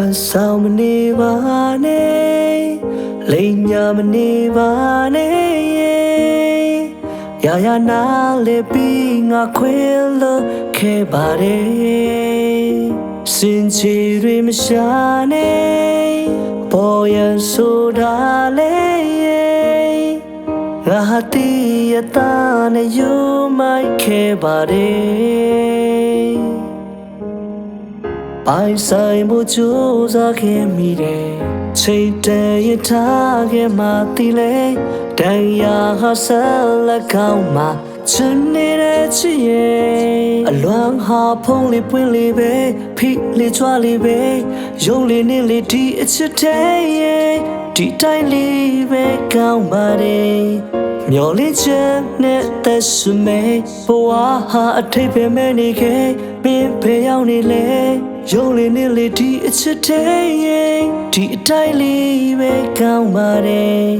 န်ဆောင်မနေပါနဲ့လိမ်ညာမနေပါနဲ့ရာရာနာလေပြီးငါခွေလို့ခဲ့ပါတယ်စင်ချီတွေမရှာနဲ့ပေါ်ရန်ဆိုတာလေငါဟာတီးရတာနဲ့ယူမိုက်ခဲ့ပါတယ် ပိုင်ဆိုင်မှုကြိုးစားခဲ့မိတယ်ချိန်တည်းရထားခဲ့မှတီလေတန်ရာဟာဆက်လက်ကောင်းမှချင်နေတဲ့ချစ်ရဲ့အလွန်ဟာဖုံးလေးပွင့်လေးပဲဖိလေးချွားလေးပဲရုံးလေးနဲ့လေးဒီအချစ်တဲ့ရဲ့ဒီတိုင်းလေးပဲကောင်းပါတယ်မျော်လင့်ချက်နဲ့သက်စမဲဘဝဟာအထိပ်ပဲမဲ့နေခဲ့မင်းဖယ်ရောက်နေလေ ရုံးလေးနဲ့လေးဒီအချစ်တဲ့ရဲ့ဒီအတိုင်းလေးပဲကောင်းပါတယ်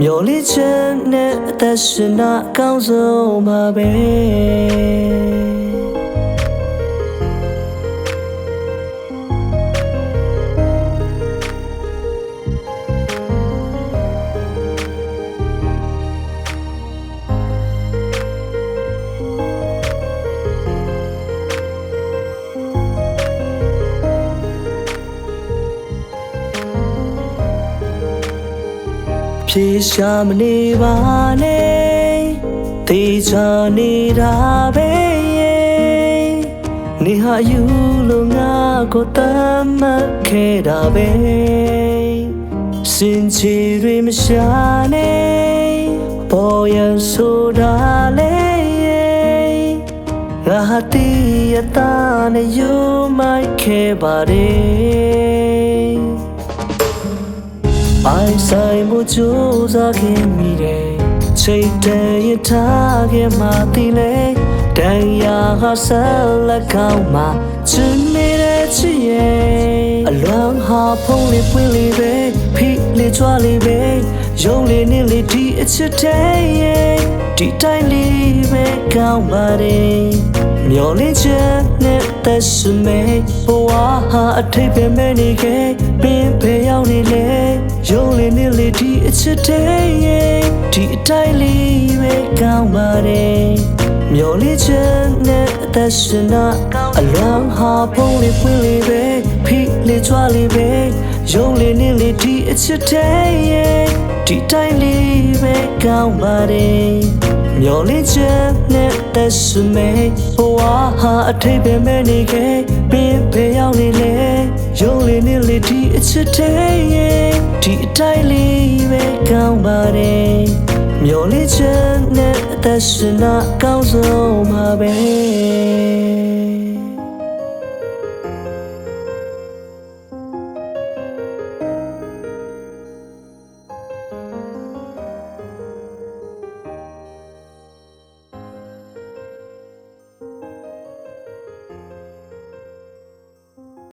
မျော်လင့်ချက်နဲ့အသက်ရှင်တာအကောင်းဆုံးပါပဲ ဖြေရှာမနေပါနဲ့တေချာနေတာပဲရဲ့နေဟာယူလို့ငါကိုတမ်းမခဲ့တာပဲစင်ချီတွေမရှာနဲ့ပေါ်ရန်ဆိုတာလေရဲ့ငါဟာတီးရတာနဲ့ယူမိုက်ခဲ့ပါတယ် ပိုင်ဆိုင်မှုကြိုးစားခဲ့မိတယ်ချိန်တည်းရထားခဲ့မှတီလေတန်ရာဟာဆက်လက်ကောင်းမှချင်နေတဲ့ချစ်ရဲ့အလွန်ဟာဖုံးလေးပွင့်လေးပဲဖိလေးချွားလေးပဲရုံးလေးနဲ့လေးဒီအချစ်တဲ့ရဲ့ဒီတိုင်းလေးပဲကောင်းပါတယ် မျော်လင့်ချက်နဲ့သက်စမဲဘဝဟာအထိပ်ပဲမဲ့နေခဲ့ပင်ဖယ်ရောက်နေလေရုံးလေးနဲ့လေးဒီအချစ်တဲ့ရဲ့ဒီအတိုင်းလေးပဲကောင်းပါတယ်မျော်လင့်ချက်နဲ့အသက်ရှင်တာအလွန်ဟာဖုံးလေးပွင့်လေးပဲဖိလေးချွားလေးပဲရုံးလေးနဲ့လေးဒီအချစ်တဲ့ရဲ့ဒီတိုင်းလေးပဲကောင်းပါတယ် မျော်လင့်ချက်နဲ့သက်စမဲဘဝဟာအထိပ်ပဲမဲ့နေခဲ့ပင်ဖယ်ရောက်နေလေရုံးလေးနဲ့လေးဒီအချစ်တဲ့ရဲ့ဒီအတိုင်းလေးပဲကောင်းပါတယ်မျော်လင့်ချက်နဲ့အသက်ရှင်တာကောင်းဆုံးပါပဲ